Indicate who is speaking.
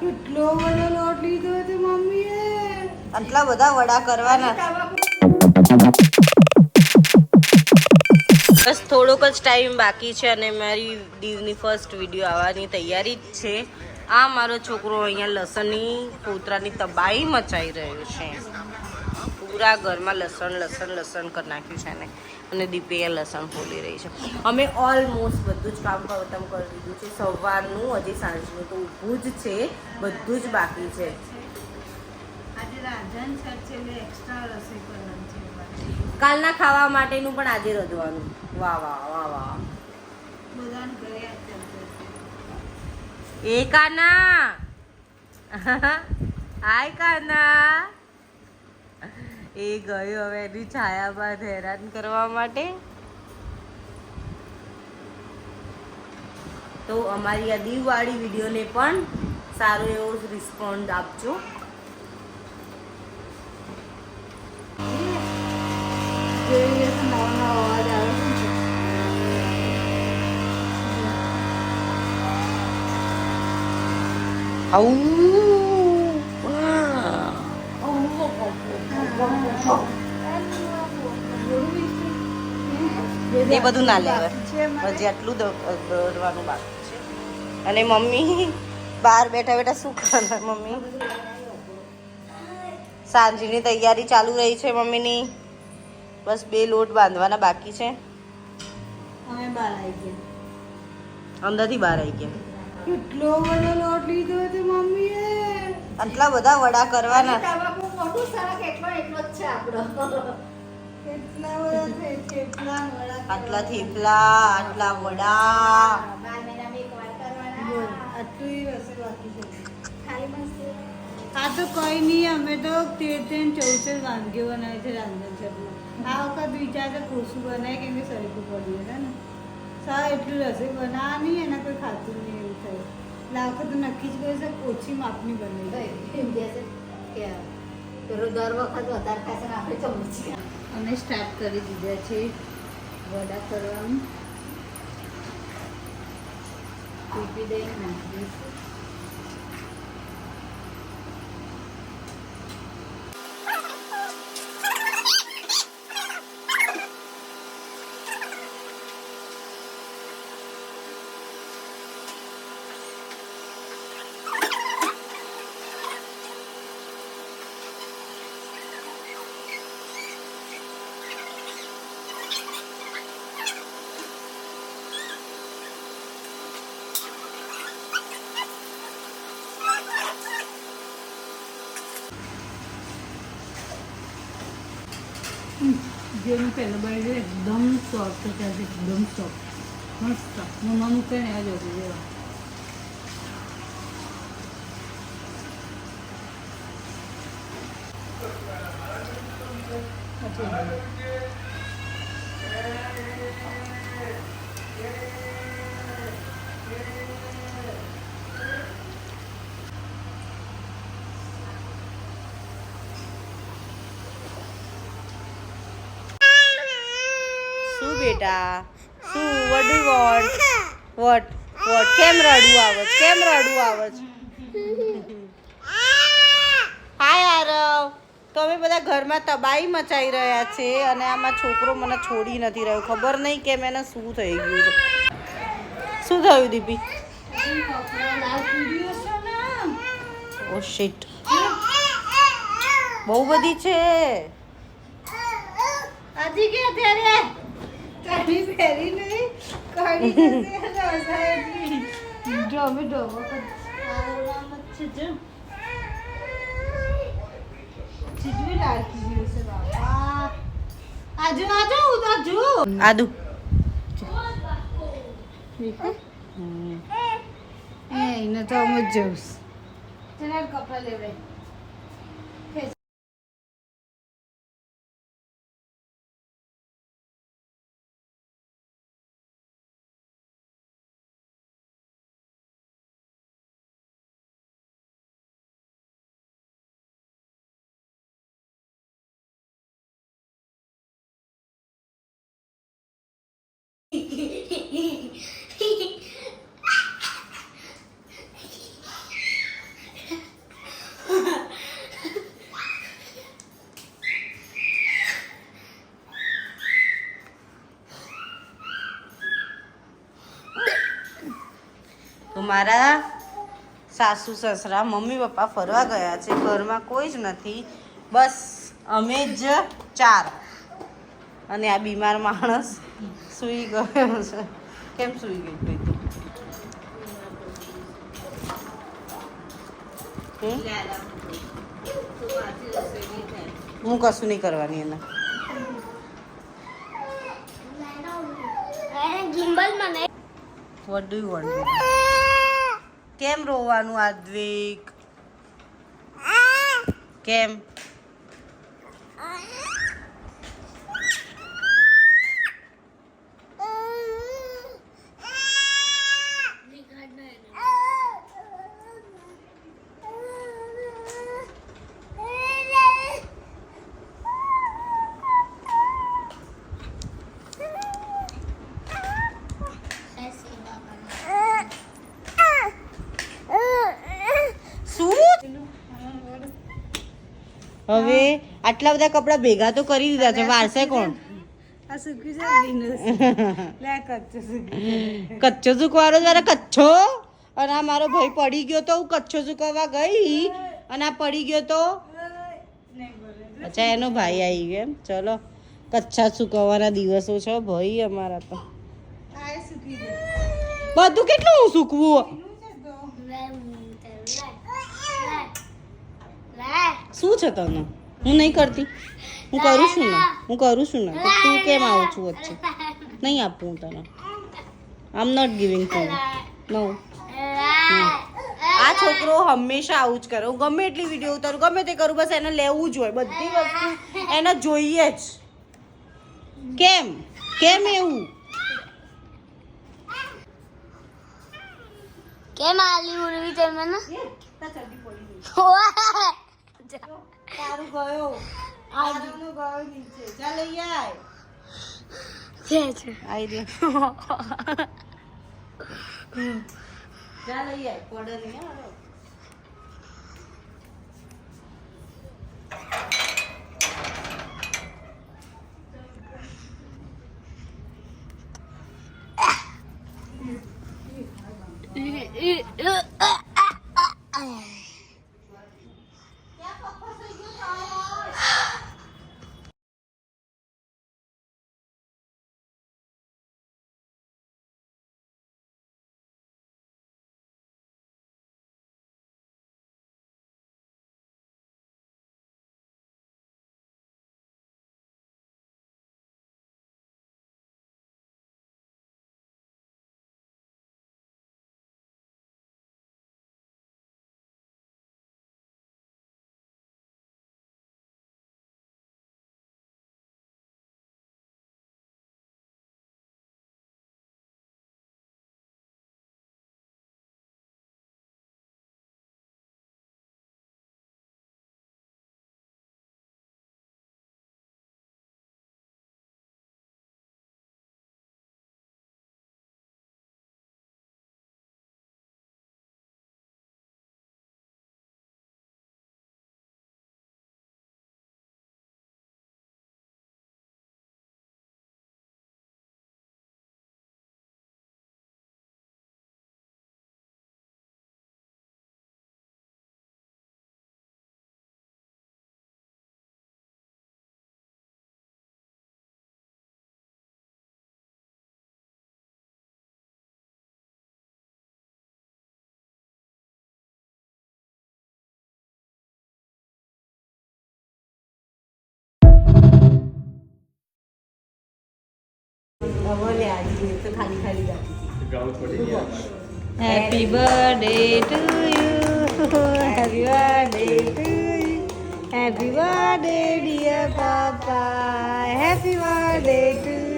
Speaker 1: કેટલો બધો લોટ લીધો છે મમ્મીએ?
Speaker 2: આટલા બધા વડા કરવાના. બસ થોડોક જ ટાઈમ બાકી છે અને મારી દીવની ફર્સ્ટ વીડિયો આવવાની તૈયારી જ છે. આ મારો છોકરો અહીંયા લસણની કોતરાની તબાહી મચાઈ રહ્યો છે. પૂરા ઘરમાં લસણ લસણ લસણ કરી નાખ્યું છે ને અને દીપે લસણ ફોલી રહી છે. અમે ઓલમોસ્ટ બધું જ કામ ખતમ કરી દીધું છે. સવારનું હજી સાંજનું તો ઊભું જ છે. બધું જ બાકી છે. કાલના ખાવા માટેનું પણ આજે રજવાનું વાહ વાહ વાહ વાહ. એ કાના. હાય કાના. એ ગયો હવે એની છાયા બાદ હેરાન કરવા માટે તો અમારી આ દીવવાળી વિડીયોને પણ સારો એવો રિસ્પોન્ડ આપજો
Speaker 1: આવે.
Speaker 2: એ બધું ના લેવાય
Speaker 1: પછી
Speaker 2: હજી આટલું દ- દોરવાનું બાકી છે. અને મમ્મી બહાર બેઠા બેઠા શું કરે મમ્મી? સાંજની તૈયારી ચાલુ રહી છે મમ્મીની. બસ બે લોટ બાંધવાના બાકી છે. અંદરથી બહાર આવી ગયા.
Speaker 1: કેટલો બધો લોટ લીધો છે મમ્મીએ.
Speaker 2: આટલા બધા વડા કરવાના. આટલા થેપલા આટલા વડા.
Speaker 1: આ તો કઈ નહીં અમે તો તેર તેર ચૌદ ચૌદ વાનગીઓ બનાવી છે રાંધણ છતમાં આ વખત વિચાર તો ખુશું બનાવી કેમ કે સરખું પડ્યું છે ને. સા એટલું રસોઈ બનાવવાની એના કોઈ ખાતું નહીં એવું થાય. એટલે આ વખત તો નક્કી જ કર્યું છે ઓછી માપની કે
Speaker 3: દર વખત વધારે ખાશે ને આપણે ચમચી
Speaker 1: અમે સ્ટાર્ટ કરી દીધા છે વડા કરવાનું. પીપી દઈ નાખી દઈશું જે મેં પહેલાં બાળી છે એકદમ સોફ્ટ છે આજે એકદમ સોફ્ટ મસ્ત મોંમાં મૂકે ને આ જોતું જેવા
Speaker 2: શું બેટા? શું વટ ડુ વોન્ટ વટ વટ કેમ રડવું આવે છે? કેમ રડવું આવે છે? હાય આરવ તો અમે બધા ઘરમાં તબાહી મચાઈ રહ્યા છે અને આમાં છોકરો મને છોડી નથી રહ્યો. ખબર નહીં કેમ એને શું થઈ ગયું છે. શું થયું, દીપી? ઓ શિટ બહુ બધી છે.
Speaker 1: હજી કે અત્યારે? કઢી પહેરી નહીં કાઢી ડોમે ડોમો આજુ આજુ આજુ.
Speaker 2: આદુ.
Speaker 1: એ એને તો અમે જ જવું કપડા લેવડે
Speaker 2: મારા સાસુ સસરા મમ્મી પપ્પા ફરવા ગયા છે. ઘરમાં કોઈ જ નથી. બસ અમે જ ચાર. અને આ બીમાર માણસ સૂઈ ગયો છે. કેમ સૂઈ ગયું ભાઈ હું કશું નહીં કરવાની એના. વોટ ડુ યુ વોન્ટ કેમ રોવાનું આદ્વિક કેમ? હવે આટલા બધા કપડા ભેગા તો કરી દીધા છે. વારસે કોણ? કચ્છો સુકવાનો જરા કચ્છો અને આ મારો ભાઈ પડી ગયો તો હું કચ્છો સુકવવા ગઈ? અને આ પડી ગયો તો? અચ્છા એનો ભાઈ આવી ગયો એમ. ચલો કચ્છા સુકવવાના દિવસો છે ભાઈ અમારા તો. બધું કેટલું હું સૂકવું? શું છે તને? હું નહીં કરતી. હું કરું છું ને. હું કરું છું ને. તો તું કેમ આવું છું વચ્ચે? નહીં આપું હું તને. આમ એમ નોટ ગિવિંગ ટુ નો. આ છોકરો હંમેશા આવું જ કરે. હું ગમે એટલી વીડિયો ઉતારું ગમે તે કરું બસ એને લેવું જ હોય. બધી વસ્તુ એને જોઈએ જ. કેમ? કેમ એવું?
Speaker 4: કેમ આલી ઉડવી તે મને
Speaker 2: તારું ગયો તારું ગયો નીચે. ચાલ લઈ આય.
Speaker 4: છે છે
Speaker 2: આઈ રે ચાલ લઈ આય. પડે નહીં હો. હવે લે આજે તો ખાલી ખાલી ગાતી happy birthday to you happy birthday to you happy birthday dear papa happy
Speaker 5: birthday to